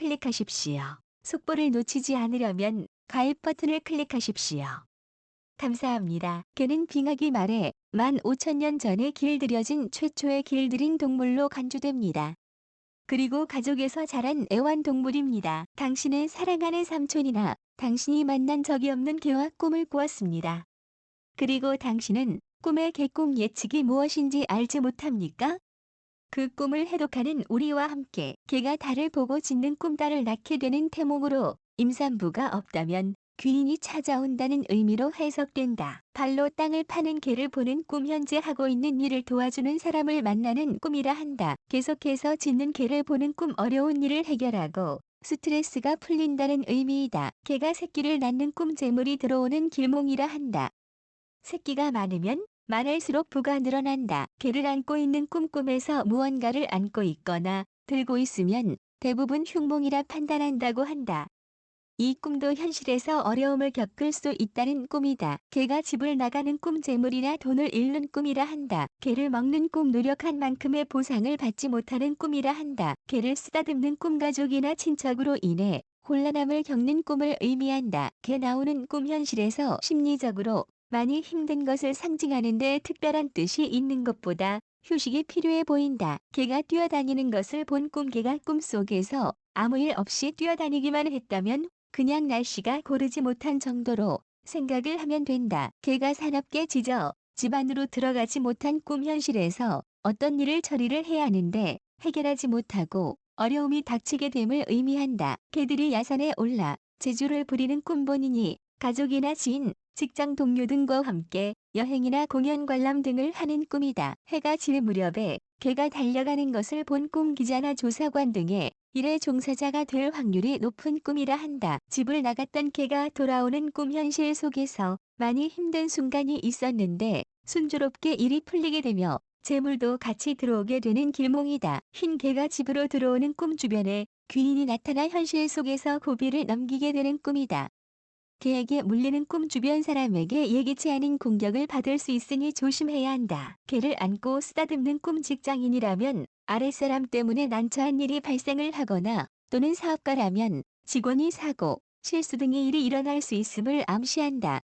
클릭하십시오. 속보를 놓치지 않으려면 가입 버튼을 클릭하십시오. 감사합니다. 개는 빙하기 말에 15,000년 전에 길들여진 최초의 길들인 동물로 간주됩니다. 그리고 가족에서 자란 애완동물입니다. 당신은 사랑하는 삼촌이나 당신이 만난 적이 없는 개와 꿈을 꾸었습니다. 그리고 당신은 꿈의 개꿈 예측이 무엇인지 알지 못합니까? 그 꿈을 해독하는 우리와 함께 개가 달을 보고 짓는 꿈달을 낳게 되는 태몽으로 임산부가 없다면 귀인이 찾아온다는 의미로 해석된다. 발로 땅을 파는 개를 보는 꿈 현재 하고 있는 일을 도와주는 사람을 만나는 꿈이라 한다. 계속해서 짓는 개를 보는 꿈 어려운 일을 해결하고 스트레스가 풀린다는 의미이다. 개가 새끼를 낳는 꿈 재물이 들어오는 길몽이라 한다. 새끼가 많으면 많을수록 부가 늘어난다. 개를 안고 있는 꿈꿈에서 무언가를 안고 있거나 들고 있으면 대부분 흉몽이라 판단한다고 한다. 이 꿈도 현실에서 어려움을 겪을 수 있다는 꿈이다. 개가 집을 나가는 꿈 재물이나 돈을 잃는 꿈이라 한다. 개를 먹는 꿈 노력한 만큼의 보상을 받지 못하는 꿈이라 한다. 개를 쓰다듬는 꿈 가족이나 친척으로 인해 곤란함을 겪는 꿈을 의미한다. 개 나오는 꿈 현실에서 심리적으로 많이 힘든 것을 상징하는데 특별한 뜻이 있는 것보다 휴식이 필요해 보인다. 개가 뛰어다니는 것을 본 꿈개가 꿈속에서 아무 일 없이 뛰어다니기만 했다면 그냥 날씨가 고르지 못한 정도로 생각을 하면 된다. 개가 사납게 짖어 집 안으로 들어가지 못한 꿈 현실에서 어떤 일을 처리를 해야 하는데 해결하지 못하고 어려움이 닥치게 됨을 의미한다. 개들이 야산에 올라 제주를 부리는 꿈 본인이 가족이나 지인, 직장 동료 등과 함께 여행이나 공연 관람 등을 하는 꿈이다. 해가 질 무렵에 개가 달려가는 것을 본 꿈 기자나 조사관 등의 일의 종사자가 될 확률이 높은 꿈이라 한다. 집을 나갔던 개가 돌아오는 꿈 현실 속에서 많이 힘든 순간이 있었는데 순조롭게 일이 풀리게 되며 재물도 같이 들어오게 되는 길몽이다. 흰 개가 집으로 들어오는 꿈 주변에 귀인이 나타나 현실 속에서 고비를 넘기게 되는 꿈이다. 개에게 물리는 꿈 주변 사람에게 예기치 않은 공격을 받을 수 있으니 조심해야 한다. 개를 안고 쓰다듬는 꿈 직장인이라면 아랫사람 때문에 난처한 일이 발생을 하거나 또는 사업가라면 직원이 사고, 실수 등의 일이 일어날 수 있음을 암시한다.